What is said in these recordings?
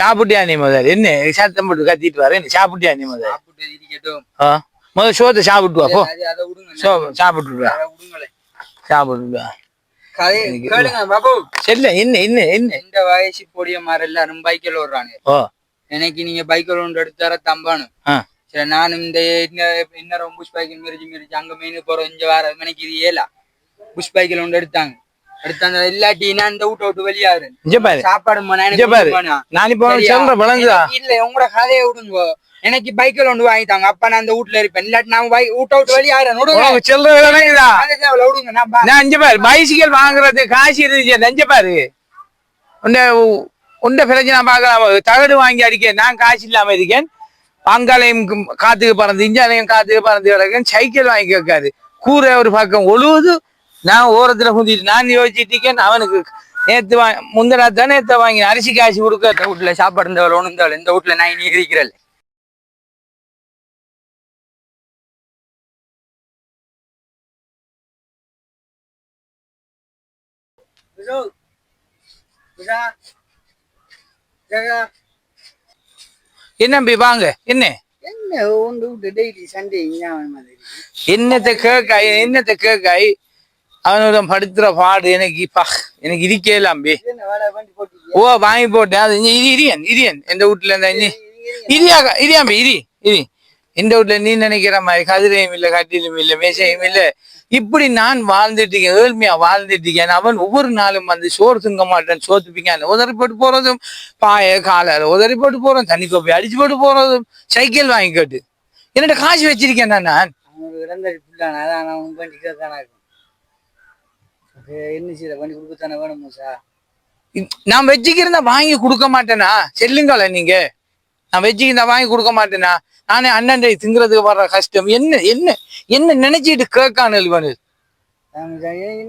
சாப்பிட்டியா நீ முதல் என்ன? சத்தம் போட்டு கத்திட்டு வர என்ன? சாப்பிட்டியா நீ முதல் முதல் சோத்தை சாப்பிட்டு வா போ. சோ சாப்பிட்டு வா. அதை விடுங்களேன் சாப்பிட்டு வா. கதை கேளுங்க பாபு. செல்ல என்ன என்ன என்ன? இந்த வயசு பொடிய மாதிரி எல்லாரும் பைக்கில் ஓடுறாங்க ஓ. எனக்கு நீங்க பைக்கில் ஒன்று எடுத்து தர தம்பானு. சரி நானும் இந்த இன்னும் புஷ் பைக்கில் மிரிச்சு மிரிச்சு அங்க மெயின் போறோம் இங்க வர எனக்கு இது ஏலா. புஷ் பைக்கில் ஒன்று எடுத்தாங்க. எடுத்தாங்க இல்லாட்டி நான் இந்த வீட்டை விட்டு வெளியாரு இங்க சாப்பாடு இங்க. நான் இப்போ இல்ல உங்களோட கதையை விடுங்க எனக்கு பைக்கில் ஒன்று வாங்கிட்டாங்க அப்ப நான் அந்த வீட்டுல இருப்பேன் இல்லாட்டி நான் பை- வீட்டை விட்டு வெளியாறேன் சொல்ற விடுங்க நான் இங்க பாரு பைசிக்கல் வாங்குறது காசு இருந்துச்சு நெஞ்ச பாரு உன்னை உண்ட பிரச்சனை பார்க்கலாம் தகடு வாங்கி அடிக்க நான் காசு இல்லாம இருக்கேன் அங்காலையும் காத்துக்கு பறந்து இஞ்சாலையும் காத்துக்கு பறந்து கிடக்கேன் சைக்கிள் வாங்கி கேட்காது கூரை ஒரு பக்கம் ஒழுவுது நான் ஓரத்துல குந்திட்டு நான் யோசிச்சுட்டு இருக்கேன் அவனுக்கு நேத்து வா முந்தினா தான் நேத்த வாங்கி அரிசி காசு கொடுக்க இந்த வீட்டுல சாப்பாடு ஒண்ணு இருந்தாலும் இந்த வீட்டுல நான் இனி இருக்கிறேன். என்ன தம்பி வாங்க என்ன? என்ன உண்டு டெய்லி சண்டே என்னத்தை கேட்காய் என்னத்தை கேட்காய்? அவனோட படுத்துற பாடு எனக்கு பா. எனக்கு இருக்கே போட்டு ஓ வாங்கி போட்டேன். அது இங்க இரி இரியன் இரியன் எந்த வீட்டுல இருந்தா இனி? இரியாக்கா இரியாம்பி இரி இரி இந்த வீட்டுல நீ நினைக்கிற மாதிரி கதிரையும் இல்ல கட்டிலும் இல்ல மேசையும் இல்ல. இப்படி நான் வாழ்ந்துட்டு இருக்கேன் ஏழ்மையா வாழ்ந்துட்டு இருக்கேன். அவன் ஒவ்வொரு நாளும் வந்து சோறு திங்க மாட்டேன் சோத்துப்பிக்கான் உதறி போட்டு போறதும் பாய காலால உதறி போட்டு போறோம் தண்ணி கோப்பை அடிச்சு போட்டு போறதும் சைக்கிள் வாங்கி கேட்டு. என்னோட காசு வச்சிருக்கேன் நான். அவனுக்கு இறந்தடி புள்ளான அதான் அவன் வண்டி கேட்கானா இருக்கும் அப்ப என்ன செய்ய வண்டி கொடுக்கத்தானே வேணும் சார் நான் வச்சுக்கிறதா வாங்கி கொடுக்க மாட்டேனா? செல்லுங்கள நீங்க. நான் வச்சுக்கிறதா வாங்கி கொடுக்க மாட்டேனா? நானே அண்ணன் திங்கிறதுக்கு வர்ற கஷ்டம். என்ன என்ன என்ன நினைச்சிட்டு கேட்கானு இவனு?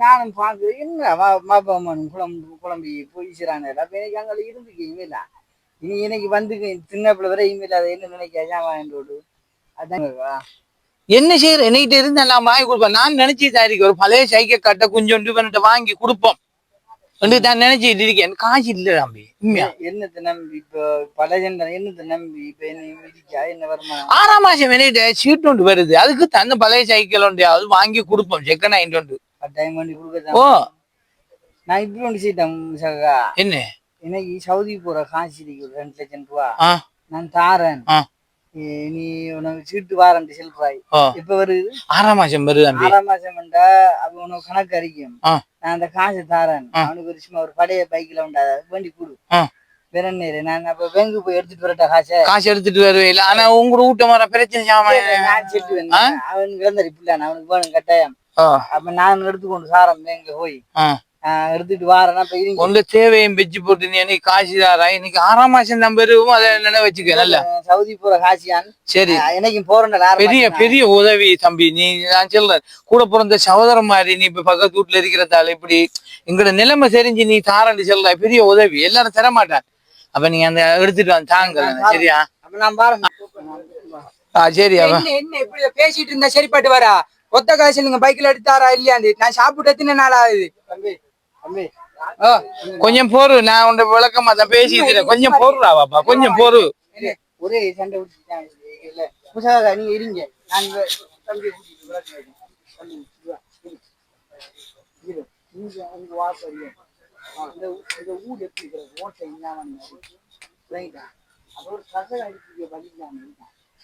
நானும் பார்த்து என்ன மாப்பா குழம்பு குழம்பி போயிச்சுறானே அப்ப எனக்கு அங்கே இருந்துக்கு இனிமேல இனி இன்னைக்கு வந்து சின்ன பிள்ளை வரை இனிமேல் அதை என்ன நினைக்காதான் வாங்கிட்டு அதான். என்ன செய்யற? என்கிட்ட இருந்து நான் வாங்கி கொடுப்பேன் நான் நினைச்சு தான் ஒரு பழைய சைக்கிள் கட்ட கொஞ்சோண்டு இவன்கிட்ட வாங்கி கொடுப்போம். என்று தான் நினைச்சிட்டு இருக்கேன். காசு இல்ல தம்பி. உண்மையா? என்னத்தை நம்பி? இப்போ ஜென்டர் என்னத்தை நம்பி? இப்போ என்ன வருமானம்? ஆறாம் மாசம் என்கிட்ட சீட் ஒன்று வருது. அதுக்கு தந்த பழைய சைக்கிள் ஒன்றையாவது வாங்கி கொடுப்போம். செகண்ட் ஹேண்ட் ஒன்று. கட்டாயம் பண்ணி ஓ கொடுக்க நான் இப்படி ஒன்று செய்யிட்டேன் சகா. என்ன? எனக்கு சவுதி போற காசு ரெண்டு லட்சம் ரூபா. நான் தாரேன். நீ உனக்கு சீட்டு வாரண்டி செல்றாய். இப்ப வருது? ஆறாம் மாசம் வருது ஆறாம் மாசம் வந்தா அது உனக்கு கணக்கு அறிக்கும். நான் அந்த காசு தாரேன். அவனுக்கு ஒரு சும்மா ஒரு பழைய பைக்ல உண்டா வண்டி கொடு. என்ன நான் அப்ப பேங்கு போய் எடுத்துட்டு வரட்டா காசை? காசு எடுத்துட்டு வருவேன். ஆனா உங்க வீட்டை வர பிரச்சனை நான் வந்தேன். அவன் இறந்தடி பிள்ளான் அவனுக்கு வேணும் கட்டாயம். அப்ப நான் எடுத்துக்கொண்டு சாரம் பேங்க போய். எடுத்துட்டு வாரேன்னா உங்க தேவையும் வச்சு போட்டு நீ எனக்கு காசு தாரா இன்னைக்கு ஆறாம் மாசம் தான் பெருவும் அதை நினைவு வச்சுக்க நல்ல. சவுதி போற காசியான். சரி. எனக்கும் போறேன் பெரிய பெரிய உதவி தம்பி நீ நான் சொல்றேன். கூட பிறந்த சகோதரன் மாதிரி நீ இப்ப பக்கத்து வீட்டுல இருக்கிறதால இப்படி எங்களோட நிலைமை தெரிஞ்சு நீ தாரண்டு சொல்ற. பெரிய உதவி. எல்லாரும் தர மாட்டான் அப்ப நீங்க அந்த எடுத்துட்டு வந்து தாங்க சரியா? அப்ப நான் பாருங்க. ஆ சரி அவன் என்ன என்ன இப்படி பேசிட்டு இருந்தா சரிப்பட்டு வரா? ஒத்த காசு நீங்க பைக்ல எடுத்தாரா இல்லையாண்டு நான் சாப்பிட்டு எத்தனை நாள் ஆகுது? தம்பி கொஞ்சம் போரு. நான் உன்ட விளக்கமா தான் பேசிட்டு கொஞ்சம் போடுறா பாப்பா. கொஞ்சம் போரு. ஒரே சண்டை விட்டுட்டாங்க நீங்க இருங்க. நான்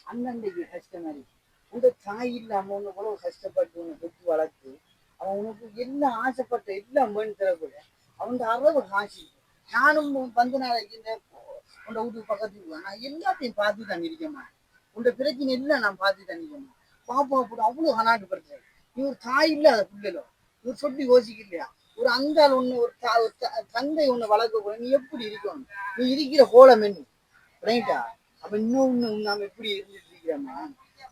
அண்ணன்டைக்கு கஷ்டம் இருக்கு உங்க தாய் இல்லாம உன்னை இவ்வளவு கஷ்டப்பட்டு பெற்று வளர்த்து அவன் உனக்கு என்ன ஆசைப்பட்ட எல்லாம் வேணும் தரக்கூட அவன் அறவு காசு. நானும் பந்து நாளைக்கு இந்த உன்னை வீட்டுக்கு பக்கத்துக்கு நான் எல்லாத்தையும் பார்த்து தான் இருக்கேம்மா உண்ட பிரச்சனை எல்லாம் நான் பார்த்து தான் இருக்கேம்மா பாப்பா அப்படி அவ்வளவு கனாட்டுப்படுத்துறேன் நீ ஒரு தாய் இல்லாத பிள்ளைகளோ இவர் சொல்லி யோசிக்கலையா? ஒரு அந்தாள் ஒண்ணு ஒரு தா- ஒரு தந்தை ஒண்ணு வளர்க்க கூட நீ எப்படி இருக்கணும்? நீ இருக்கிற கோலம் என்ன? ரைட்டா அப்ப இன்னொன்னு நாம எப்படி இருந்துட்டு இருக்கிறோமா?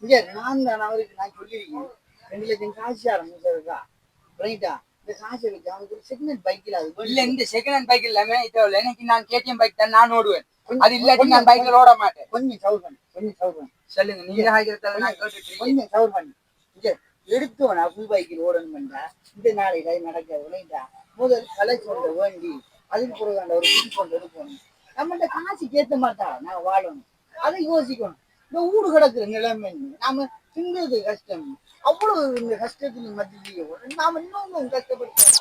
இங்க நான் தான் அவருக்கு நான் சொல்லியிருக்கேன். ரெண்டு லட்சம் காசு ஆரம்பிச்சதுக்கா ரைட்டா இந்த காசை வச்சு அவனுக்கு ஒரு செகண்ட் பைக்கில் அது இல்ல இந்த செகண்ட் ஹேண்ட் பைக் இல்லாம இது எனக்கு நான் கேடிஎம் பைக் தான் நான் ஓடுவேன். அது இல்லாட்டி நான் பைக்ல ஓட மாட்டேன். கொஞ்சம் சவுர் பண்ணு கொஞ்சம் சவுர் பண்ணு. சொல்லுங்க நீங்க ஆகிறதால நான் கேட்டுட்டு இருக்கேன். கொஞ்சம் சவுர் பண்ணு. இங்க எடுத்தவனா புல் பைக்கில் ஓடணும்டா இந்த நாளையில நடக்காது இல்லைங்களா முதல் கலை சொல்ல வேண்டி அதுக்கு பிறகு அந்த ஒரு புது கொண்டு எடுக்கணும் நம்மகிட்ட காசுக்கு ஏத்த மாட்டா நான் வாழணும். அதை யோசிக்கணும். இந்த ஊடு கிடக்குற நிலைமை நாம திங்கிறது கஷ்டம். அவ்வளவு இந்த கஷ்டத்தின் மத்தியிலேயே நாம இன்னும் கஷ்டப்படுத்தோம்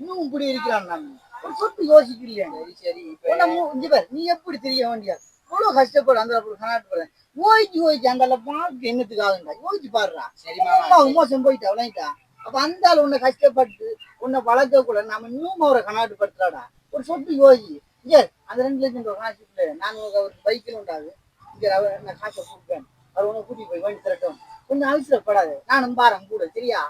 இன்னும் இப்படி இருக்கிறான் நாம. ஒரு சொத்து யோசிக்கலையா. சரி சரி இப்ப உன்னை மூ- இங்க பாரு, நீ எப்படி தெரிய வேண்டிய இவ்வளவு கஷ்டப்படு அந்த கனாட்டு போறேன் யோசிச்சு யோசிச்சு அந்த பார்க்க என்னத்துக்கு ஆகுண்டா யோசிச்சு சரி அம்மா மாமா மோசம் போயிட்டா விளங்கிட்டா அப்ப அந்த ஆள் உன்னை கஷ்டப்பட்டு உன்னை வளர்க்க கூட நாம இன்னும் அவரை கனாட்டு படுத்துறாடா ஒரு சொட்டு யோசி. இங்க அந்த ரெண்டு லட்சம் ரூபாய் காசு இல்லை நான் அவருக்கு பைக்கில் உண்டாது. இங்க அவர் நான் காசை கொடுப்பேன். அவர் உன்னை கூட்டிட்டு போய் வண்டி திரட்டும் கொஞ்சம் அவசரப்படாது நானும் பாரேன் கூட சரியா?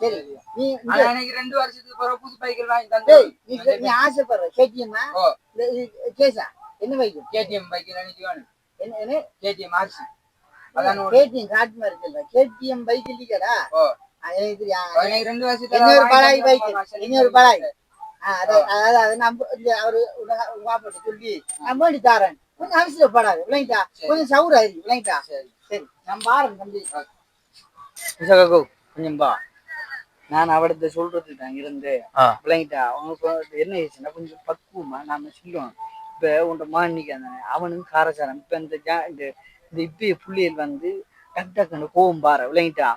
சரி நீ எனக்கு ரெண்டு வருஷத்துக்கு பிறகு புது பைக்கில் வாங்கி டேய், நீ தந்து நீ ஆசைப்படுற. ஓ. கேசா? என்ன பைக்கு கேடிஎம் பைக்கில் எனக்கு வேணும். என்ன என்ன? KTM RC. அதான் கேடிஎம் காட்டு மாதிரி இருக்குல்ல. கேடிஎம் பைக் இல்லையாடா? ஓ. எனக்கு ரெண்டு வருஷத்துக்கு இன்னொரு பழாய் தந்து பைக் இன்னொரு. பழாய். அதாவது அது நம்ம இல்ல, அவரு உங்க- சொல்லி நான் வேண்டி தரேன். கொஞ்சம் அவசரப்படாது விளங்கிட்டா சரி. கொஞ்சம் சவுராயிரு விளங்கிட்டா சரி. சரி நான் தம்பி. விசாகோ கொஞ்சம் பா நான் அவடத்த சொல்றதுக்கு தான் இருந்து. விளங்கிட்டா அவனுக்கு என்ன ஆயிடுச்சுன்னா கொஞ்சம் பக்குவமா நாம சொல்லுவோம். இப்ப உன்ட மகன் நிக்காங்க அவனும் காரசாரம். இப்ப இந்த இந்த இப்பய புள்ளியல் வந்து டக் டக்குன்னு கோவம் பாரு விளங்கிட்டா?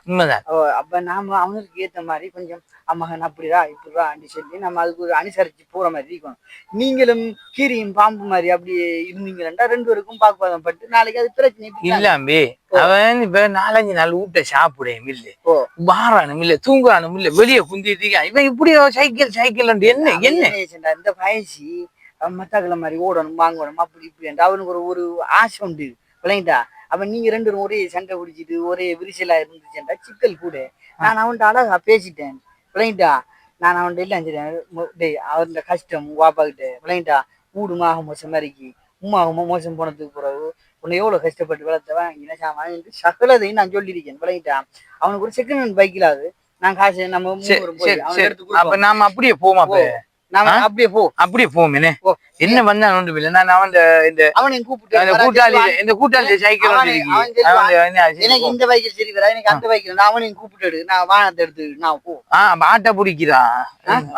அப்ப நாம அவனுக்கு ஏத்த மாதிரி கொஞ்சம் அம்மகன் அப்படிடா இப்படிடா அப்படி சொல்லி நம்ம அதுக்கு ஒரு அனுசரிச்சு போற மாதிரி இருக்கணும். நீங்களும் கீரியும் பாம்பு மாதிரி அப்படி இருந்தீங்கன்னா ரெண்டு பேருக்கும் பாக்குவாதம் பட்டு நாளைக்கு அது பிரச்சனை. இல்லாம்பி அவன் இப்ப நாலஞ்சு நாள் வீட்டை சாப்பிடேன் இல்ல ஓ. வாரானும் இல்ல தூங்குறானும் இல்ல வெளியே குந்திட்டு இவன் இப்படி சைக்கிள் சைக்கிள் என்ன என்ன? இந்த வயசு மத்தாக்களை மாதிரி ஓடணும் வாங்கணும் அப்படி இப்படி அவனுக்கு ஒரு ஒரு ஆசை உண்டு விளங்கிட்டா? அப்ப நீங்க ரெண்டு ஒரே சண்டை பிடிச்சிட்டு ஒரே விரிசலா இருந்துச்சுண்டா சிக்கல் கூட. நான் அவன்கிட்ட அழகா பேசிட்டேன். விளங்கிட்டா? நான் அவன்கிட்ட இல்லை டேய் அவன் கஷ்டம் வாப்பா கிட்ட விளங்கிட்டா? வீடுமாக மோசம் மாதிரிக்கு உமாகமோ மோசம் போனதுக்கு பிறகு உன்னை எவ்வளவு கஷ்டப்பட்டு வளர்த்தவன்? என்ன சாமான் சகலதையும் நான் சொல்லியிருக்கேன். விளங்கிட்டா? அவனுக்கு ஒரு செகண்ட் ஹேண்ட் பைக்கில் அது நான் காசு நம்ம. அப்ப நாம அப்படியே போமா ஆ? அப்படியே போ. அப்படியே போமே ஓ. என்ன வந்தா ஒன்றும் இல்லை. நான் அவன் இந்த அவனையும் கூப்பிட்டு அந்த கூட்டாளி. இந்த கூட்டாளி சைக்கிள் அவன் ஒன்று அவன். அவன்? எனக்கு இந்த பைக்கில் சரி வரா எனக்கு அந்த பைக்கில் நான் அவனையும் கூப்பிட்டு நான் வாகனத்தை எடுத்து நான் போ. ஆ ஆட்டோ பிடிக்கிறான்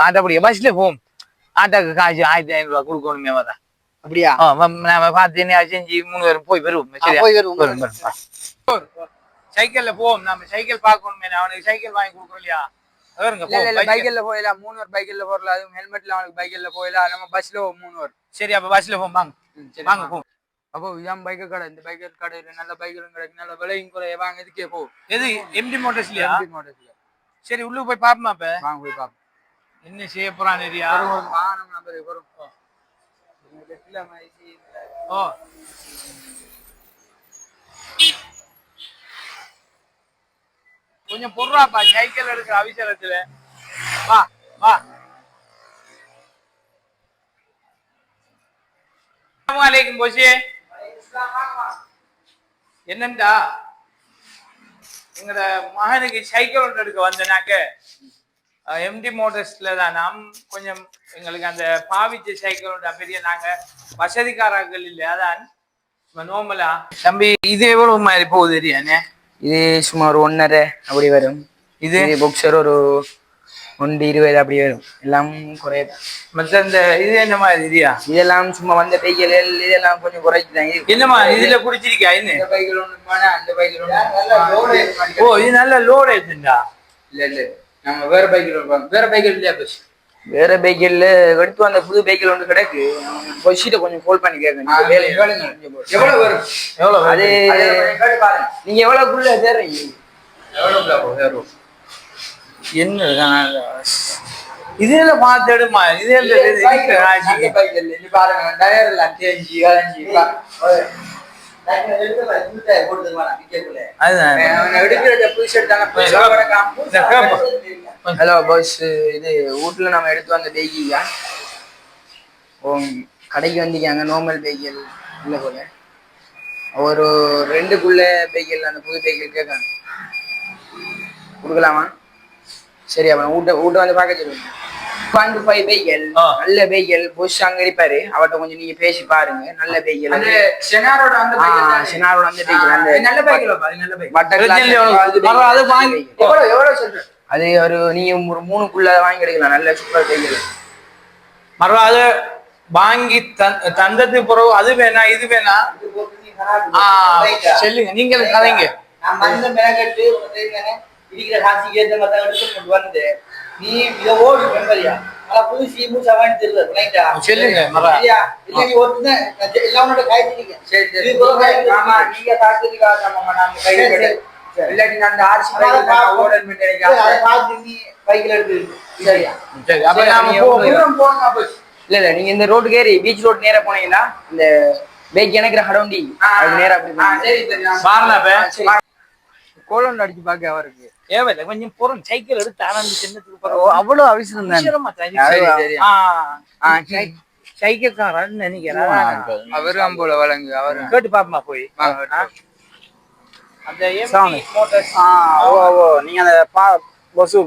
ஆட்டோ பிடிக்க. பஸ்ல போம் ஆட்டோக்கு காசு ஆயிரத்தி ஐநூறு ரூபாய் கொடுக்கணுமே வர அப்படியா? நாம பார்த்து என்ன செஞ்சு மூணு பேரும் போய் வருவோம். சரியா? போய் வருவோம். வரும், வரும். சைக்கிள்ல போவோம். நாம சைக்கிள் பார்க்கணுமே. அவனுக்கு சைக்கிள் வாங்கி கொடுக்குறோம் இல்லையா? பைக்கில் போயிடலாம் மூணு ஒரு பைக்கில் போறலாம் அதுவும் ஹெல்மெட்ல அவனுக்கு பைக்கில் போயிடலாம் நம்ம பஸ்ல மூணு ஒரு. சரி அப்ப பஸ்ல போம் வாங்க. போ. அப்போ இதான் பைக்கு கடை. இந்த பைக்கு நல்ல பைக்கிலும் கிடைக்கும் நல்ல விலையும் குறைய வாங்க இதுக்கே போ. எது எம்டி மோட்டர்ஸ்லயா MP மோட்டர்ஸ்ல சரி உள்ள போய் பாப்போமா அப்ப? வாங்க போய் பார்ப்போம். என்ன செய்ய போறான் ஏரியா வாகனம் நம்பர் வரும் ஓ கொஞ்சம் பொருளாப்பா சைக்கிள் எடுக்கிற அவசரத்துல வா வா. அலைக்கும் போச்சு. என்னண்டா? எங்கட மகனுக்கு சைக்கிள் ஒன்று எடுக்க வந்தனாக்க எம்டி மோட்டர்ஸ்ல தான். நாம் கொஞ்சம் எங்களுக்கு அந்த பாவிச்ச சைக்கிள் ஒன்று பெரிய நாங்க வசதிக்காரர்கள் இல்லை நம்ம நோமலா தம்பி இது எவ்வளவு மாதிரி போகுது தெரியானே இது சுமார் ஒன்னரை அப்படி வரும். இது? புக்ஸர் ஒரு ஒன்று இருபது அப்படி வரும். எல்லாம் குறைய மற்ற இந்த இது என்ன மாதிரி இதுயா? இதெல்லாம் சும்மா வந்த பைக்கில் இதெல்லாம் கொஞ்சம் குறைச்சி தான் இருக்கு என்னமா இதுல பிடிச்சிருக்கா என்ன? இந்த பைக்கில் ஒன்று அந்த பைக்கில் ஒன்று ஓ இது நல்ல லோடு ஏத்துண்டா இல்ல இல்ல. நம்ம வேற பைக்கில் வேற பைக்கில் இல்லையா பஸ் வேற பைக்கில் எடுத்து வந்த புது பைக்கில் ஒன்று கிடக்கு. பொசிட்ட கொஞ்சம் ஃபோல் பண்ணி கேட்கணும் எவ்வளவு வரும்? எவ்வளவு அது நீங்க எவ்வளவுக்குள்ள எவ்வளவு என்ன இதுல பார்த்து எடுமா? இது எந்த இது? இருக்கிற ராசிக்கு. பாருங்க. டயர் அஞ்சு அஞ்சு அதுதான் ஹலோ பாஸ் இது வீட்டுல நம்ம எடுத்து வந்த பேக்கிங்க கடைக்கு வந்திருக்காங்க நார்மல் பேக்கியல் இல்ல போல. ஒரு ரெண்டுக்குள்ள பேக்கியல் அந்த புது பேக்கியல் கேட்காங்க கொடுக்கலாமா? சரி அப்ப வீட்டை வீட்டை வந்து பார்க்க சொல்லுங்க. பாண்டு பேக்கியல் ஆ. நல்ல பேக்கியல் புஷ் அங்க இருப்பாரு அவர்ட்ட கொஞ்சம் நீங்க பேசி பாருங்க. நல்ல அந்த செனாரோட அந்த? செனாரோட அந்த அந்த அது நல்ல நல்ல பைக் பட்டர் வாங்கி- அது ஒரு நீங்க ஒரு மூணுக்குள்ள வாங்கி எடுக்கலாம் நல்ல சூப்பர் பைக்கில் மறுபடியும் அது வாங்கி தந்- தந்ததுக்கு பிறகு அது வேணா இது வேணா. சொல்லுங்க நீங்களும் கதைங்க நான் வந்த உனக்கு தெரியுதானே, இருக்கிற காசுக்கு ஏத்த மாதிரி வந்தேன். நீ இதை ஓடு மெம்பரியா? ஆனா புது சீமு சவான் தெரியல ரைட்டா சொல்லுங்க, மரா. சரியா? இல்ல நீ ஒருத்தன் எல்லாம் உன்னோட காய்ச்சிருக்க சரி சரி. இது போல காய்ச்சி ஆமா நீங்க நான் கை சரி, விட்டு சரி. சரி. இல்லாட்டி நான் அந்த ஆர்சி அதான் பைக்கில் பார்ப்போம். ஓடல் பண்ணி அதை எனக்கு பார்த்து நீ பைக்கில் எடுத்து சரியா? சரி அப்ப நாம அப்ப. இல்ல இல்ல நீங்க இந்த ரோட்டுக்கு ஏறி பீச் ரோட் நேரா போனீங்கன்னா இந்த பேக் எனக்கு ஹடோண்டி அது நேரா அப்படி. பாருங்க கோலம்ல அடிச்சு பாக்க அவருக்கு. தேவையில்லை கொஞ்சம் போறோம் சைக்கிள் எடுத்து ஆரம்பி சின்னத்துக்கு போறோம் அவ்வளவு அவசியம் அவசரமா சை- சைக்கிள்காரன் நினைக்கிறேன். அவரு அம்போல வழங்கு அவரு கேட்டு பாப்பமா போய். அந்த ஓ ஓ நீங்க அந்த பா பஸ் ஓ.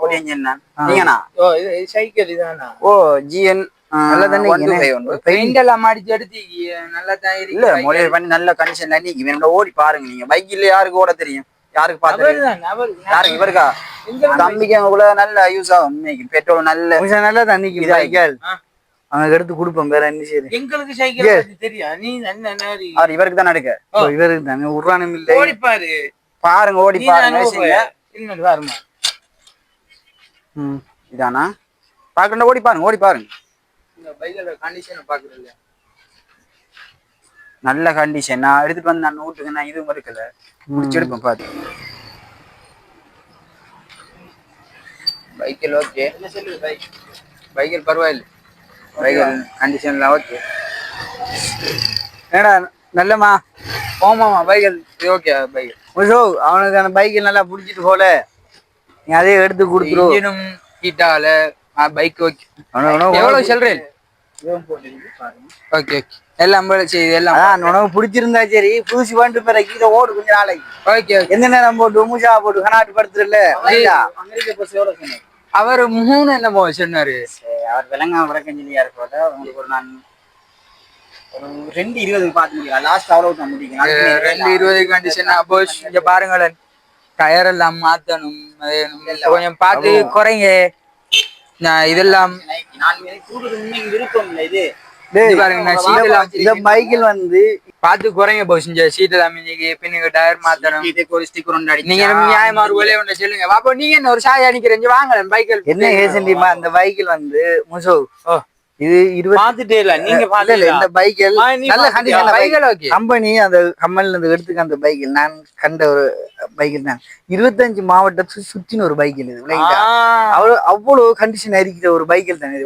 பொடியங்க என்ன? நீங்கண்ணா? ஓ, இது இது சைக்கிள் இதானா? ஓ ஜிஎன் நல்ல தானே பெயிண்ட் எல்லாம் அடிச்சு எடுத்து நல்லா தான் இல்ல மொழியர் பண்ணி நல்ல கண்டிஷன்ல நீங்க வேணும்னா ஓடி பாருங்க. நீங்க பைக்ல யாருக்கு ஓட தெரியும்? யாருக்கு பாத்து யாருக்கு இவருக்கா? தம்பிக்கு கூட நல்ல யூஸ் ஆகும். பெட்ரோல் நல்ல நல்லா தண்ணிக்கு. அவங்க எடுத்து கொடுப்போம் வேற என்ன சரி எங்களுக்கு சைக்கிள் தெரியும் நீ என்ன நேரி அவர் இவருக்கு தான் நடக்க. இவருக்கு தானே. உருவானம் இல்லை. ஓடிப்பாரு பாருங்க ஓடி பாருங்க. இதானா? பாக்கணும் ஓடி பாருங்க ஓடி பாருங்க. இந்த பைக்கோட கண்டிஷனை பாக்குறதுல நல்ல கண்டிஷன் நான் எடுத்துட்டு வந்து நான் வீட்டுக்கு நான் இதுவும் இருக்கல முடிச்சு எடுப்பேன் பாத்து. பைக்கில் ஓகே என்ன சொல்லுது பைக்? பைக்கில் பரவாயில்ல. பைக்கில் கண்டிஷன்லாம் ஓகே ஏடா நல்லம்மா? போமாமா பைக்கில் ஓகே பைக் முஷோ அவனுக்கு அந்த பைக்கில் நல்லா பிடிச்சிட்டு போல. நீ அதே எடுத்து கொடுத்துரு. இன்ஜினும் ஹீட் ஆகல பைக் ஓகே எவ்வளவு சொல்றேன் ஓகே ஓகே எல்லாம் போல செய்யுது எல்லாம் அதான் உனக்கு பிடிச்சிருந்தா சரி புதுசு பண்ணிட்டு பிறகு இதை ஓடு கொஞ்ச நாளைக்கு. ஓகே ஓகே எந்த நேரம் போட்டு மூஷா போட்டு கனாட்டு படுத்துருல அவர் மூணு என்னமோ சொன்னாரு. அவர் விலங்காம விளக்கஞ்சலியா இருக்கோட உங்களுக்கு ஒரு நான் ஒரு ரெண்டு இருபதுக்கு பார்த்து முடியும் லாஸ்ட் அவ்வளவு தான் முடியும் ரெண்டு இருபது கண்டிஷன் அப்போ இங்க பாருங்களேன். டயர் எல்லாம் மாத்தணும் கொஞ்சம் பார்த்து குறைங்க. இதெல்லாம் இந்த பைக்கில் வந்து பார்த்து குறைங்க போஸ் இந்த சீட் எல்லாம் இன்னைக்கு பின்னுக்கு டயர் மாத்தணும். ஒரு நீங்க நியாயமா ஒரு விலை ஒன்று சொல்லுங்க. பாப்பா நீங்க என்ன ஒரு சாய் அடிக்கிறீங்க? வாங்கலாம் பைக்கில் என்ன ஏசண்டிமா அந்த பைக்கில் வந்து முஷோ ஓ. இது இருபது பாத்துட்டே இல்ல நீங்க இல்ல, இந்த பைக்கில் நல்ல? கண்டிஷன் பைக்கில் ஓகே. கம்பெனி அந்த கம்பெனில இருந்து எடுத்துக்க அந்த பைக்கில். நான் கண்ட ஒரு பைக்கில் தான் இருபத்தஞ்சு மாவட்டத்துக்கு சுத்தின ஒரு பைக்கில் இது விளங்கிட்டா அவ்வளவு அவ்வளவு கண்டிஷன் இருக்கிற ஒரு பைக்கில் தான் இது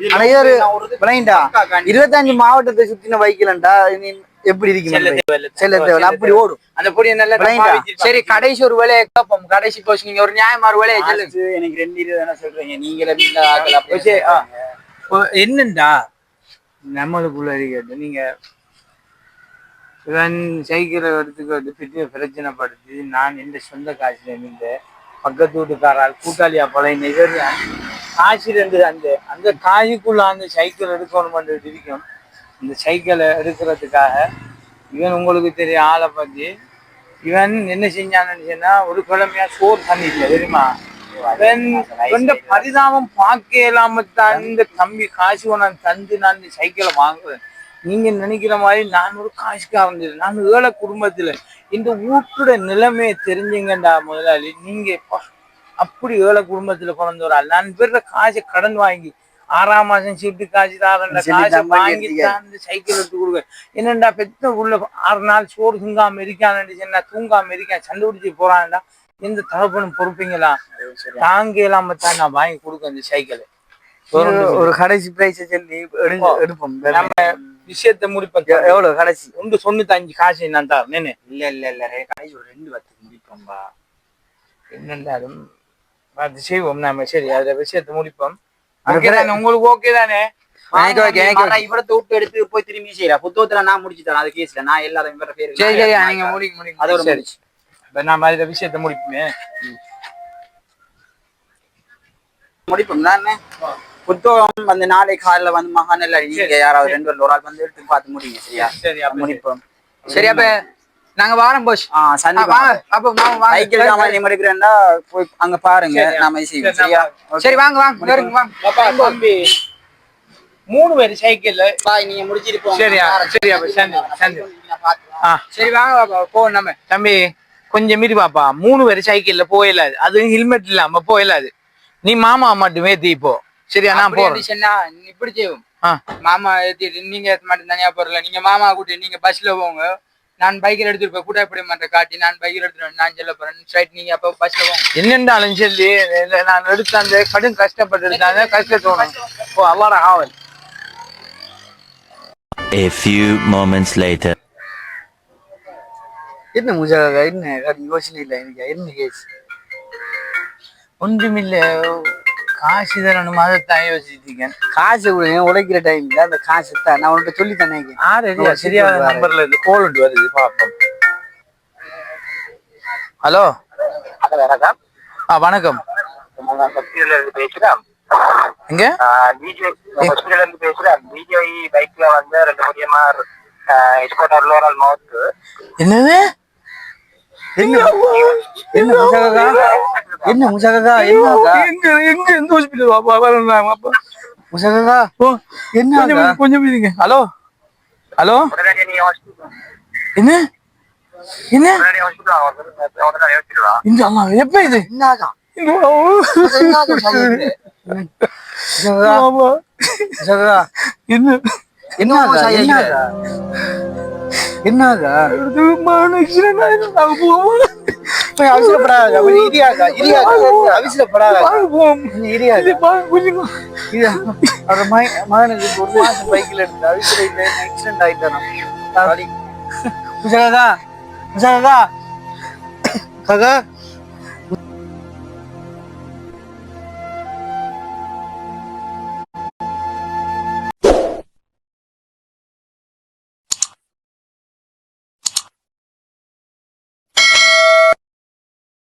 இது ஒரு விளங்கிட்டா இருபத்தஞ்சு மாவட்டத்தை சுத்தின பைக்கில்டா எப்படி இருக்கு செல்ல தேவையில்ல அப்படி ஓடும். அந்த பொடியை நல்லா விளையாண்டா? சரி கடைசி ஒரு விலையை கேட்போம். கடைசி போஸ் நீங்க ஒரு நியாயமா ஒரு விலையை எனக்கு ரெண்டு இருபது சொல்றீங்க. நீங்களே ஓ, என்னண்டா? நம்மளுக்குள்ள இருக்கிறது. நீங்க இவன் சைக்கிளை எடுத்துக்கிறது பெரிய பிரச்சனைப்படுத்தி நான் எந்த சொந்த காசுல நின்று பக்கத்து வீட்டுக்காரால் கூட்டாளியா பழைய இவர் காசு ரெண்டு அந்த அந்த காய்க்குள்ள அந்த சைக்கிள் எடுக்கணும் இருக்கும் இந்த சைக்கிளை எடுக்கிறதுக்காக இவன் உங்களுக்கு தெரியும் ஆளை பத்தி. இவன் என்ன செஞ்சான்னு சொன்னா ஒரு கிழமையா சோறு பண்ணிக்கல தெரியுமா? இவன் பரிதாபம் பார்க்க இல்லாம தான் இந்த தம்பி காசு கொண்டாந்து தந்து நான் இந்த சைக்கிளை வாங்குறேன் நீங்க நினைக்கிற மாதிரி நான் ஒரு காசுக்காரன். நான் ஏழை குடும்பத்துல. இந்த வீட்டோட நிலைமையை தெரிஞ்சுங்கண்டா முதலாளி. நீங்க அப்படி ஏழை குடும்பத்துல பிறந்த ஒரு ஆள். நான் பெற காசை கடன் வாங்கி ஆறாம் மாசம் சீட்டு காசு தாரண்ட காசை வாங்கி. தான் இந்த சைக்கிள் எடுத்து கொடுக்க என்னண்டா பெத்த உள்ள ஆறு நாள் சோறு திங்காம இருக்கான்னு சொன்னா தூங்காம இருக்கான். சண்டை பிடிச்சி போறான்டா. எந்த தகப்பனும் பொறுப்பீங்களா? தாங்க இல்லாம தான் நான் வாங்கி கொடுக்க இந்த சைக்கிள். ஒரு- கடைசி பிரைஸ் சொல்லி எடுப்போம். நம்ம விஷயத்தை முடிப்பேன் எ- எவ்வளவு கடைசி? ஒன்று தொண்ணூத்தஞ்சு காசு நான் தான் நினை இல்ல இல்ல இல்ல ரே, கடைசி ஒரு ரெண்டு பத்துக்கு முடிப்போம்பா. என்னண்டாலும் அது செய்வோம் நாம. சரி அதுல விஷயத்தை முடிப்போம். உங்களுக்கு ஓகே தானே? இவரத்தை விட்டு எடுத்து போய் திரும்பி செய்யற புத்தகத்துல நான் முடிச்சு தரேன் அது கேஸ்ல நான் எல்லாரும் இவர பேரு சரி சரி நீங்க முடிங்க முடிங்க அது ஒரு சரி. முடிச்சு. இப்ப நாம அதுல விஷயத்தை முடிப்போமே? முடிப்போம் தானே புத்தகம் வந்து நாளை காலையில வந்து மகான் இல்ல நீங்க யாராவது ரெண்டு பேர்ல ஒரு ஆள் வந்து எடுத்து பார்த்து முடிங்க சரியா? சரி அப்ப முடிப்போம். சரி. அப்ப நாங்க வாரம் போஸ் ஆ சந்தி வாங்க அப்ப வாங்க வாங்க. சைக்கிள் சாமான் நீங்க எடுக்கிறேன்னா போய் அங்க பாருங்க சரி, நாம செய்வோம் சரி, சரியா? நான் சரி வாங்க வாங்க வாங்க. பாப்பா தம்பி மூணு பேர் சைக்கிள்ல. பாய் நீங்க முடிச்சிட்டு போங்க. சரியா, நான் சரியா, பாரேன். சந்தி, சந்தி. நான் பாத்துக்கிறேன். ஆ. சரி வாங்க பாப்பா போ நம்ம. தம்பி கொஞ்சம் மீறி பாப்பா. மூணு பேர் சைக்கிள்ல போயிடலாது அது. ஹெல்மெட் இல்லாம போயிடலாது நீ மாமா மட்டுமே தீ போ. சரியா நான் போறேன். இப்படி செய்வோம் மாமா ஏத்திட்டு நீங்க ஏத்த மாட்டேன் தனியா போறல. நீங்க மாமா கூட்டி நீங்க பஸ்ல போங்க. நான் பைக்கில் எடுத்துட்டு போய் கூட்டாப்படி மன்ற காட்டி நான் பைக்கில் எடுத்துட்டு நான் சொல்ல போறேன் ஸ்ட்ரைட் நீங்க அப்போ பஸ்ல போங்க. என்னென்றாலும் சொல்லி நான் எடுத்த அந்த கடும் கஷ்டப்பட்டு எடுத்தாங்க கஷ்டத்தோணும் ஓ அவ்வாறு ஆவல். A few moments later. என்ன முஜாகா? என்ன? அது யோசனை இல்லை எனக்கு. என்ன கேஸ்? ஒன்றுமில்ல. காசு தரணும். அதைத்தான் யோசிச்சிருக்கேன் காசு கொடுங்க உழைக்கிற டைம்ல அந்த காசு தான் நான் உன்கிட்ட சொல்லி தானே ஆறு சரியான சரி, நம்பர்ல இருந்து கோல் உண்டு வருது. பாப்போம் ஹலோ ஆ வணக்கம். எங்க? என்னது? என்ன? என்ன முஜாகா என்ன முஜாகா என்னக்கா எங்க எங்க எந்த ஹாஸ்பிட்டல் பாப்பா வரணும் அப்பா முஜாகா ஓ என்ன கொஞ்சம் கொஞ்சம் இருங்க. ஹலோ? ஹலோ? என்ன? என்ன? இந்த அம்மா எப்ப இது? ஆமா. முஜாகா என்ன போய் அவசரப்படாத இரியாக்கா இரியாக்கா அவசரப்படாத இது அவரோட மகன் மகனுக்கு ஒரு மாசம் பைக்ல எடுத்து அவசர ஆக்சிடென்ட் ஆயிட்டானா? முஜாகா முஜாகா காக்கா.